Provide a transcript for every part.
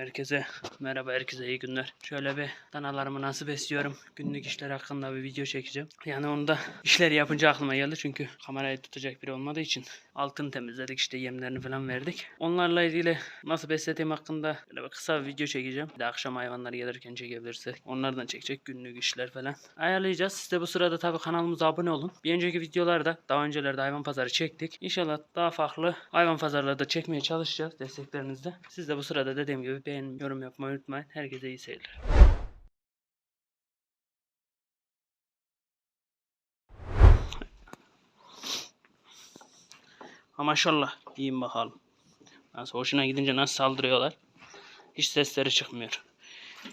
Herkese merhaba, herkese iyi günler. Şöyle bir danalarımı nasıl besliyorum, günlük işler hakkında bir video çekeceğim. Yani onu da işleri yapınca aklıma geldi çünkü kamerayı tutacak biri olmadığı için altını temizledik işte yemlerini falan verdik. Onlarla ilgili nasıl beslediğim hakkında böyle bir kısa bir video çekeceğim. Bir de akşam hayvanlar gelirken çekebilirsek onlardan çekecek günlük işler falan. Ayarlayacağız. Siz de bu sırada tabii kanalımıza abone olun. Bir önceki videolarda daha öncelerde hayvan pazarı çektik. İnşallah daha farklı hayvan pazarları da çekmeye çalışacağız desteklerinizle. Siz de bu sırada dediğim gibi beğen, yorum yapmayı unutmayın. Herkese iyi seyirler. Ha maşallah yiyin bakalım. Nasıl hoşuna gidince nasıl saldırıyorlar. Hiç sesleri çıkmıyor.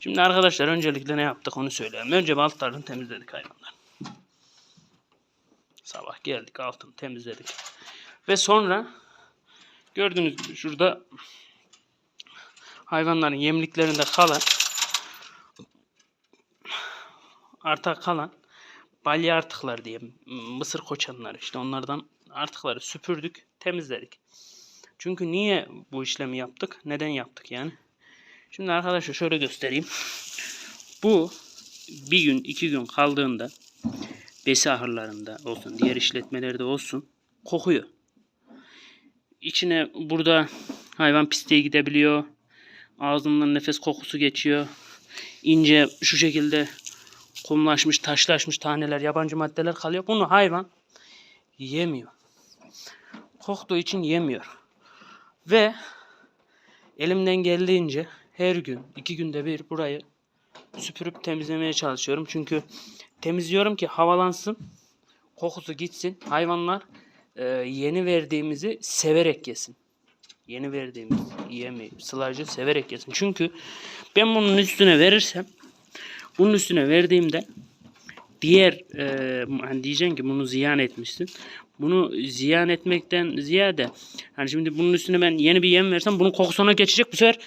Şimdi arkadaşlar öncelikle ne yaptık onu söyleyelim. Önce altlarını temizledik hayvanlar. Sabah geldik altını temizledik. Ve sonra gördüğünüz gibi şurada hayvanların yemliklerinde kalan arta kalan balya artıklar diye mısır koçanları işte onlardan artıkları süpürdük temizledik. Çünkü niye bu işlemi yaptık? Neden yaptık yani? Şimdi arkadaşlar şöyle göstereyim. Bu bir gün iki gün kaldığında besi ahırlarında olsun diğer işletmelerde olsun kokuyor. İçine burada hayvan pisliğe gidebiliyor. Ağzından nefes kokusu geçiyor. İnce şu şekilde kumlaşmış, taşlaşmış taneler, yabancı maddeler kalıyor. Bunu hayvan yemiyor. Koktuğu için yemiyor. Ve elimden geldiğince her gün, iki günde bir burayı süpürüp temizlemeye çalışıyorum. Çünkü temizliyorum ki havalansın, kokusu gitsin. Hayvanlar e, yeni verdiğimizi severek yesin. Yeni verdiğimiz yemeyip sılacı severek yesin. Çünkü ben bunun üstüne verirsem bunun üstüne verdiğimde diğer e, hani diyeceksin ki bunu ziyan etmişsin. Bunu ziyan etmekten ziyade hani şimdi bunun üstüne ben yeni bir yem versem bunun kokusu ona geçecek. Bu sefer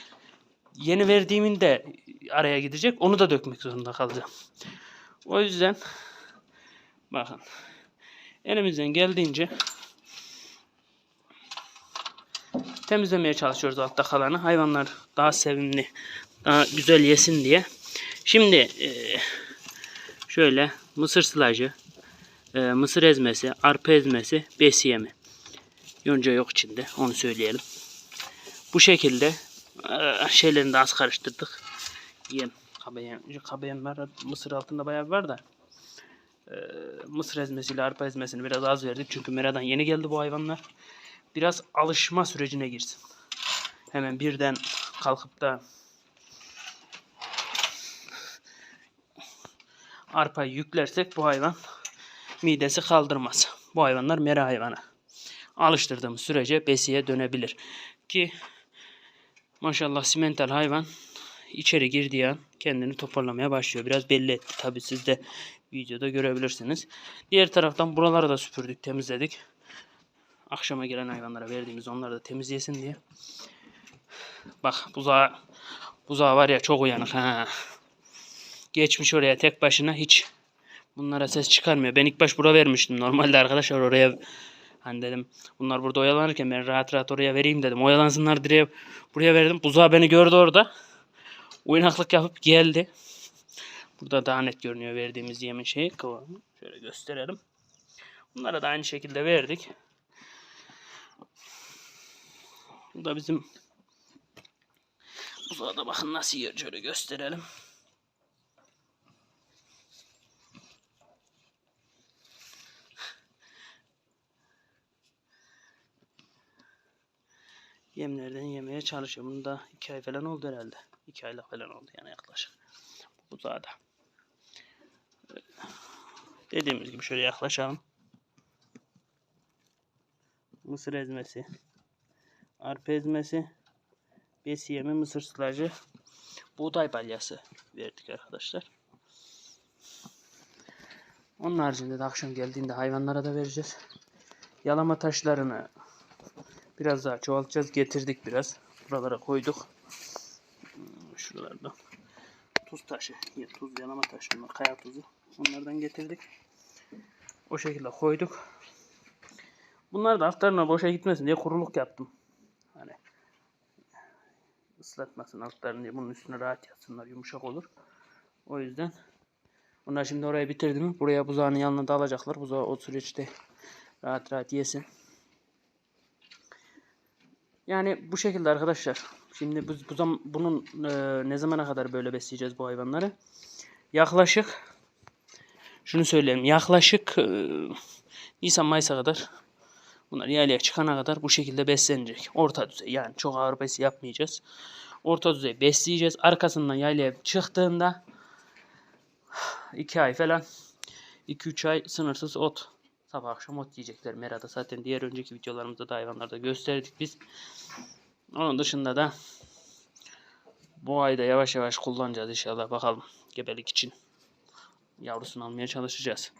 yeni verdiğimin de araya gidecek. Onu da dökmek zorunda kalacağım. O yüzden bakın elimizden geldiğince temizlemeye çalışıyoruz altta kalanı. Hayvanlar daha sevimli, daha güzel yesin diye. Şimdi e, şöyle mısır sılacı, e, mısır ezmesi, arpa ezmesi, besiyemi. Yonca yok içinde onu söyleyelim. Bu şekilde e, şeylerini de az karıştırdık. Yem, kabeyem, kabeyem var, mısır altında bayağı var da. E, mısır ezmesiyle arpa ezmesini biraz az verdik. Çünkü meradan yeni geldi bu hayvanlar. Biraz alışma sürecine girsin. Hemen birden kalkıp da arpayı yüklersek bu hayvan midesi kaldırmaz. Bu hayvanlar mera hayvanı. Alıştırdığımız sürece besiye dönebilir. Ki maşallah simental hayvan içeri girdiği an kendini toparlamaya başlıyor. Biraz belli etti. Tabi siz de videoda görebilirsiniz. Diğer taraftan buraları da süpürdük, temizledik. Akşama gelen hayvanlara verdiğimiz onları da temizlesin diye. Bak buzağı, buzağı var ya çok uyanık ha. Geçmiş oraya tek başına hiç bunlara ses çıkarmıyor. Ben ilk baş bura vermiştim. Normalde arkadaşlar oraya hani dedim bunlar burada oyalanırken ben rahat rahat oraya vereyim dedim. Oyalansınlar diye buraya verdim. Buzağı beni gördü orada. Uyanıklık yapıp geldi. Burada daha net görünüyor verdiğimiz yemin şeyi. Şöyle gösterelim. Bunlara da aynı şekilde verdik. Bu da bizim buzağı da bakın nasıl yiyor. Şöyle gösterelim. yemlerden yemeye çalışıyorum. Bunu da iki ay falan oldu herhalde. İki aylık falan oldu yani yaklaşık. Bu da. Dediğimiz gibi şöyle yaklaşalım. Mısır ezmesi. Arpa ezmesi. Besiyemi mısır sılacı. Buğday balyası verdik arkadaşlar. Onun haricinde de akşam geldiğinde hayvanlara da vereceğiz. Yalama taşlarını Biraz daha çoğaltacağız. Getirdik biraz. Buralara koyduk. Hmm, Şuralarda. Tuz taşı. Tuz yanama taşı. Kaya tuzu. Onlardan getirdik. O şekilde koyduk. Bunlar da altlarına boşa gitmesin diye kuruluk yaptım. Hani ıslatmasın altlarını diye. Bunun üstüne rahat yatsınlar. Yumuşak olur. O yüzden bunlar şimdi orayı bitirdi mi buraya buzağının yanına da alacaklar. Buzağı o süreçte rahat rahat yesin. Yani bu şekilde arkadaşlar. Şimdi biz bu zam bunun e, ne zamana kadar böyle besleyeceğiz bu hayvanları? Yaklaşık şunu söyleyeyim. Yaklaşık e, Nisan Mayıs'a kadar bunlar yaylaya çıkana kadar bu şekilde beslenecek. Orta düzey yani çok ağır besi yapmayacağız. Orta düzey besleyeceğiz. Arkasından yaylaya çıktığında 2 ay falan 2-3 ay sınırsız ot. Sabah akşam ot yiyecekler Mera'da. Zaten diğer önceki videolarımızda da hayvanlarda gösterdik biz. Onun dışında da bu ayda yavaş yavaş kullanacağız inşallah. Bakalım gebelik için yavrusunu almaya çalışacağız.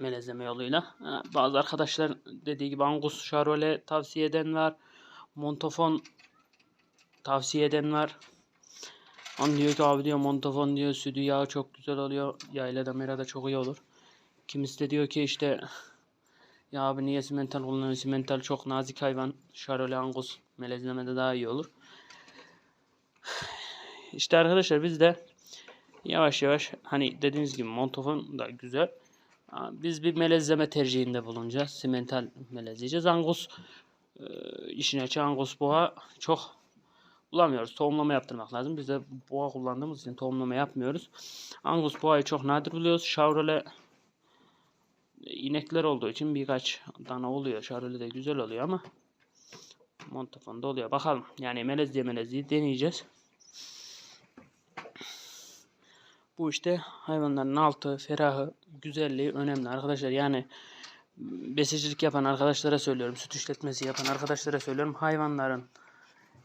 Melezleme yoluyla. Bazı arkadaşlar dediği gibi Angus Charolais tavsiye eden var. Montafon tavsiye eden var. An diyor ki abi diyor Montafon diyor sütü yağı çok güzel oluyor. Yaylada merada çok iyi olur. Kimisi de diyor ki işte ya abi niye simental kullanıyorsun? Simental çok nazik hayvan. Charolais Angus melezlemede daha iyi olur. İşte arkadaşlar biz de yavaş yavaş hani dediğiniz gibi Montafon da güzel. Biz bir melezleme tercihinde bulunacağız. Simental melezleyeceğiz. Angus e, işin açığı Angus boğa çok bulamıyoruz. Tohumlama yaptırmak lazım. Biz de boğa kullandığımız için tohumlama yapmıyoruz. Angus boğayı çok nadir buluyoruz. Chevrolet inekler olduğu için birkaç tane oluyor. Chevrolet de güzel oluyor ama Montafon'da oluyor. Bakalım. Yani melez diye melezliği deneyeceğiz. Bu işte hayvanların altı, ferahı, güzelliği önemli arkadaşlar. Yani besicilik yapan arkadaşlara söylüyorum. Süt işletmesi yapan arkadaşlara söylüyorum. Hayvanların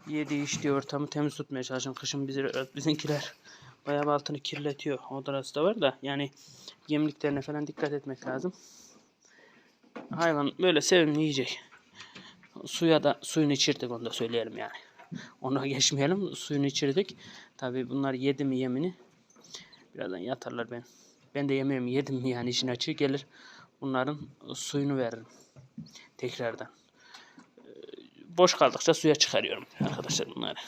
yediği içtiği ortamı temiz tutmaya çalışın. Kışın bizi, bizimkiler bayağı altını kirletiyor. O darası da var da yani yemliklerine falan dikkat etmek lazım. Hayvan böyle sevimli yiyecek. Suya da suyunu içirdik onu da söyleyelim yani. Ona geçmeyelim. Suyunu içirdik. Tabii bunlar yedi mi yemini birazdan yatarlar ben. Ben de yemeğimi yedim yani işin açığı gelir. Bunların suyunu veririm. Tekrardan. Ee, Boş kaldıkça suya çıkarıyorum arkadaşlar bunları.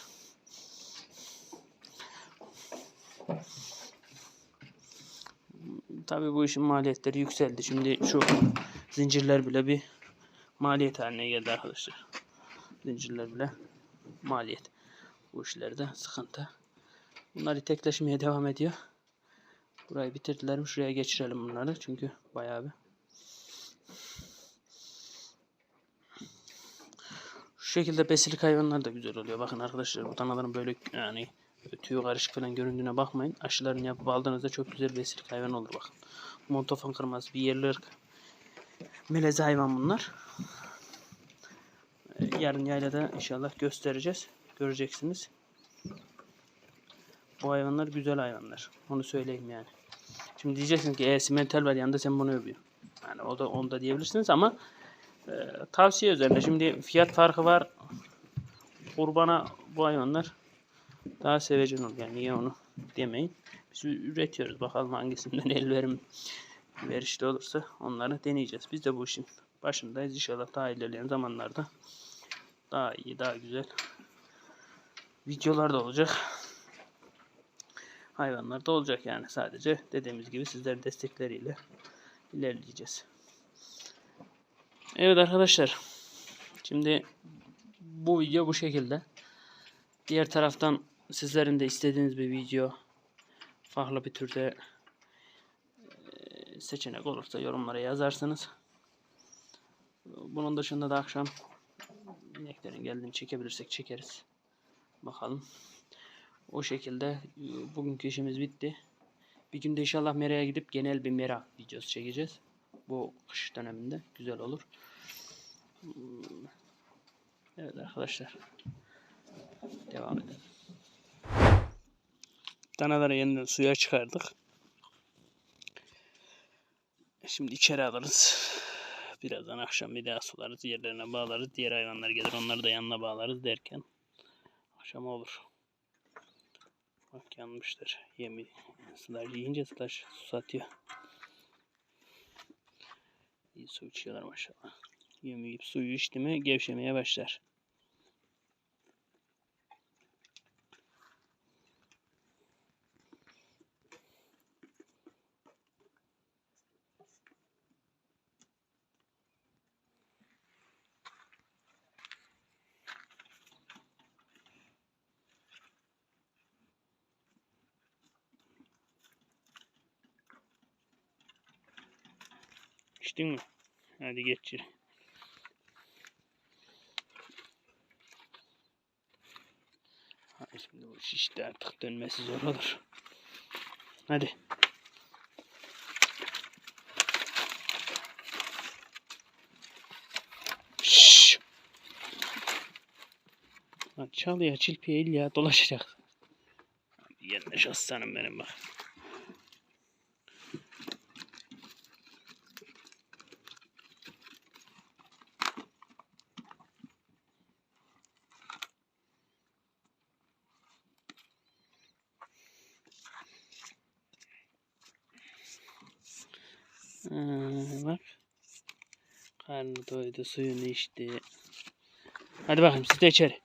Tabii bu işin maliyetleri yükseldi. Şimdi şu zincirler bile bir maliyet haline geldi arkadaşlar. Zincirler bile maliyet. Bu işlerde sıkıntı. Bunlar tekleşmeye devam ediyor. Burayı bitirdiler mi şuraya geçirelim bunları. Çünkü bayağı bir. Şu şekilde besilik hayvanlar da güzel oluyor. Bakın arkadaşlar bu danaların böyle yani tüyü karışık falan göründüğüne bakmayın. Aşılarını yapıp aldığınızda çok güzel besilik hayvan olur bakın. Montafon kırmızı bir yerli ırk. Meleze hayvan bunlar. Ee, Yarın yaylada inşallah göstereceğiz. Göreceksiniz. Bu hayvanlar güzel hayvanlar. Onu söyleyeyim yani. Şimdi diyeceksin ki e, simental var yanında sen bunu övüyorsun. Yani o da onu da diyebilirsiniz ama e, tavsiye üzerine. Şimdi fiyat farkı var. Kurbana bu hayvanlar daha sevecen olur. Yani niye onu demeyin. Biz üretiyoruz. Bakalım hangisinden el verim verişli olursa onları deneyeceğiz. Biz de bu işin başındayız. İnşallah daha ilerleyen zamanlarda daha iyi, daha güzel videolar da olacak hayvanlar da olacak yani sadece dediğimiz gibi sizlerin destekleriyle ilerleyeceğiz. Evet arkadaşlar şimdi bu video bu şekilde. Diğer taraftan sizlerin de istediğiniz bir video farklı bir türde e, seçenek olursa yorumlara yazarsınız. Bunun dışında da akşam ineklerin geldiğini çekebilirsek çekeriz. Bakalım. O şekilde e, bugünkü işimiz bitti. Bir gün de inşallah Mera'ya gidip genel bir Mera videosu çekeceğiz. Bu kış döneminde güzel olur. Evet arkadaşlar. Devam edelim. Danaları yeniden suya çıkardık. Şimdi içeri alırız. Birazdan akşam bir daha sularız. Yerlerine bağlarız. Diğer hayvanlar gelir. Onları da yanına bağlarız derken akşam olur. Bak yanmıştır. Yemi slash yiyince slash susatıyor. İyi su içiyorlar maşallah. Yemi yiyip suyu içti mi gevşemeye başlar. İçtin mi? Hadi geç içeri. Ha, Şimdi bu şişte artık dönmesi zor olur. Hadi. Şşş. Lan çal ya çilpiye il ya dolaşacak. Yanlış aslanım benim bak. Ee, bak. Doydu, suyunu içti. Hadi bakayım siz de içeri.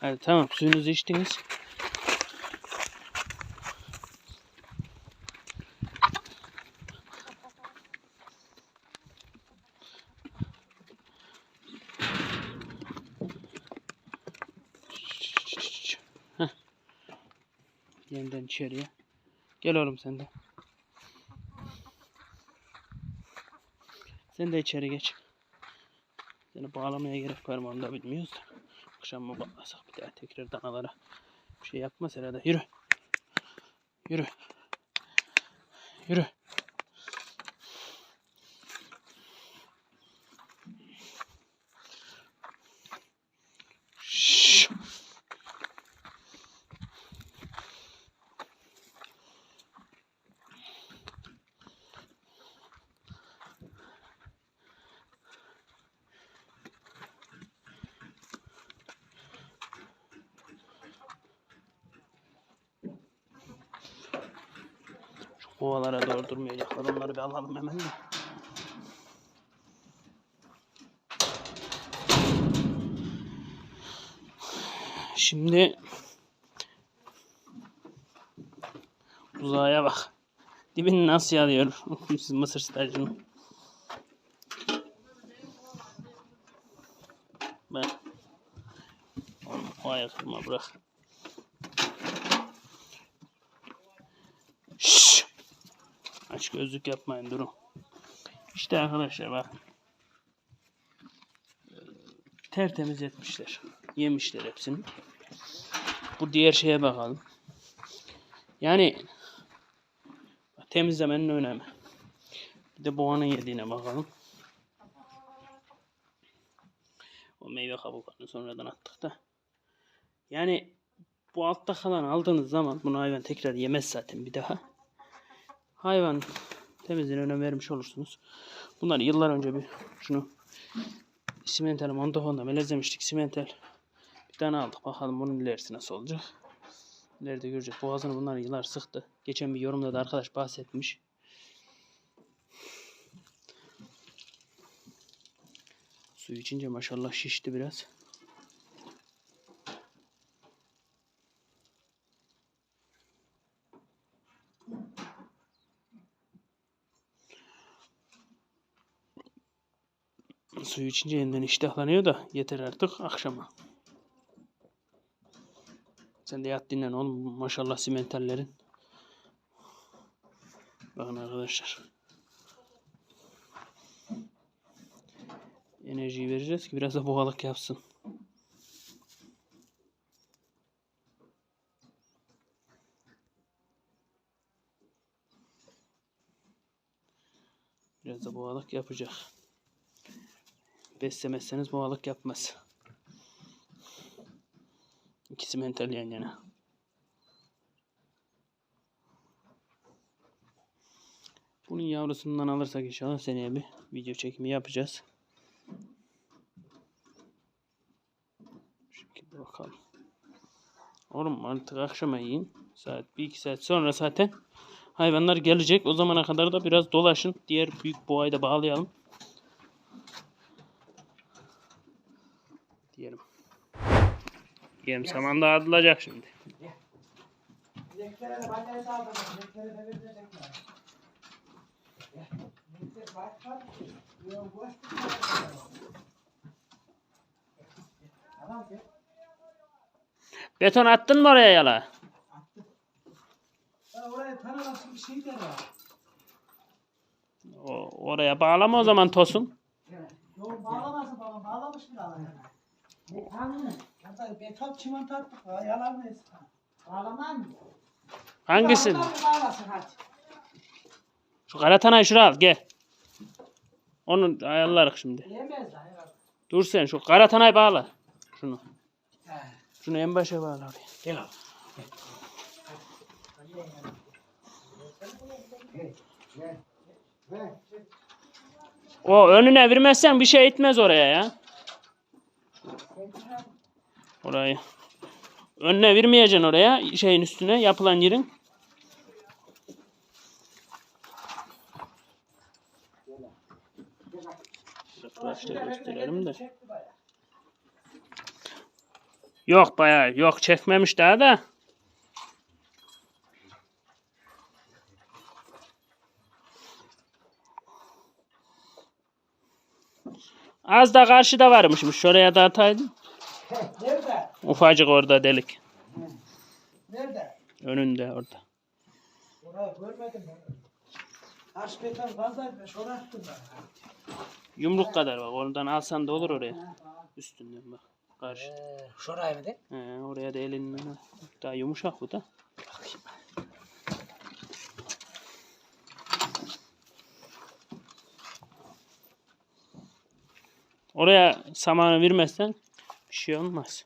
Hadi tamam suyunuzu içtiniz. Heh. Yeniden içeriye. Gel oğlum sen de. Sen de içeri geç. Seni bağlamaya gerek var mı onu da bilmiyoruz. Akşam mı bağlasak bir daha tekrar danalara bir şey yapmaz herhalde. Yürü. Yürü. Yürü. Kovalara doğru durmayacaklar. Onları bir alalım hemen de. Şimdi uzaya bak. Dibini nasıl yalıyor mısır stajını. Ben Oğlum, o ayaklarıma bırak. Aç gözlük yapmayın durun. İşte arkadaşlar bak. Tertemiz etmişler. Yemişler hepsini. Bu diğer şeye bakalım. Yani temizlemenin önemi. Bir de boğanın yediğine bakalım. O meyve kabuklarını sonradan attık da. Yani bu altta kalan aldığınız zaman bunu hayvan tekrar yemez zaten bir daha. Hayvan temizliğine önem vermiş olursunuz. Bunları yıllar önce bir şunu simental montofonda melezlemiştik simental. Bir tane aldık bakalım bunun ilerisi nasıl olacak. İleride göreceğiz. Boğazını bunlar yıllar sıktı. Geçen bir yorumda da arkadaş bahsetmiş. Suyu içince maşallah şişti biraz. Suyu içince yeniden iştahlanıyor da yeter artık akşama. Sen de yat dinlen oğlum. Maşallah simentallerin. Bakın arkadaşlar. Enerjiyi vereceğiz ki biraz da boğalık yapsın. Biraz da boğalık yapacak. Beslemezseniz boğalık yapmaz. İkisi mental yan yana. Bunun yavrusundan alırsak inşallah seneye bir video çekimi yapacağız. Şimdi bakalım. Oğlum artık akşama yiyin. Saat 1-2 saat sonra zaten hayvanlar gelecek. O zamana kadar da biraz dolaşın. Diğer büyük boğayı da bağlayalım. Yem saman dağıtılacak şimdi. Bileklere de. Yok boş. Tamam ki. Beton attın mı oraya yala? Attım. Ya oraya tanımasın bir şey. O, oraya bağlama o zaman tosun. Yok bağlamasın babam bağlamış bile alana. Tanrı? Hatta beton çimento. Şu karatanayı şuraya al gel. Onu ayarlarız şimdi. Dur sen şu karatanayı bağla. Şunu. He. Şunu en başa bağla oraya. Gel abi. O önüne vermezsen bir şey etmez oraya ya. Orayı. Önüne vermeyeceksin oraya şeyin üstüne yapılan yerin. Arkadaşlar gösterelim de. Yok bayağı yok çekmemiş daha da. Az da karşıda varmışmış. Şuraya da ataydın. Nerede? Ufacık orada delik. Nerede? Önünde orada. Orayı görmedim ben. Taş beton fazlaydı. Şuraya attım ben. Yumruk kadar bak. Oradan alsan da olur oraya. Üstünden bak. Karşı. Ee, şuraya mı de? He, oraya da elinle. Daha yumuşak bu da. Oraya samanı vermezsen bir şey olmaz.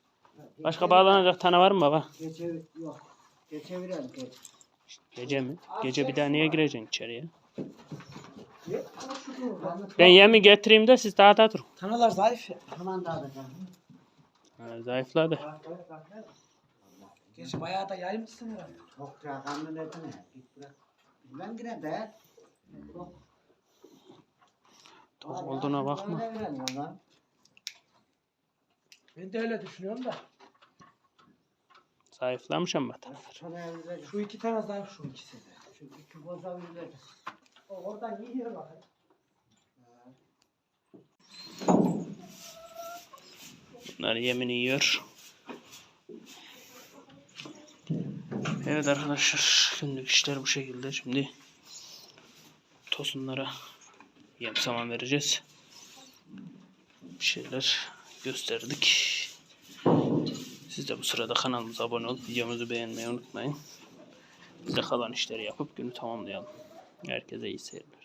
Başka bağlanacak tane var mı baba? Geçe yok. Geçevirelim geç. Gece mi? Gece bir daha niye gireceksin içeriye? Yok. Ben yemi getireyim de siz daha da durun. Tanılar zayıf. Hemen daha da. Ha, zayıfladı. Geç bayağı da yaymışsın herhalde. Yakanlı etine. Git bırak. Ben yine de. Toz olduğuna bakma. Ben de öyle düşünüyorum da. Zayıflamış ama verelim. Şu iki tane zayıf şu ikisi de. Şu iki boza. O oradan yiyor bakayım. Bunlar yemini yiyor. Evet arkadaşlar günlük işler bu şekilde. Şimdi tosunlara yem saman vereceğiz. Bir şeyler gösterdik. Siz de bu sırada kanalımıza abone olup videomuzu beğenmeyi unutmayın. Biz de kalan işleri yapıp günü tamamlayalım. Herkese iyi seyirler.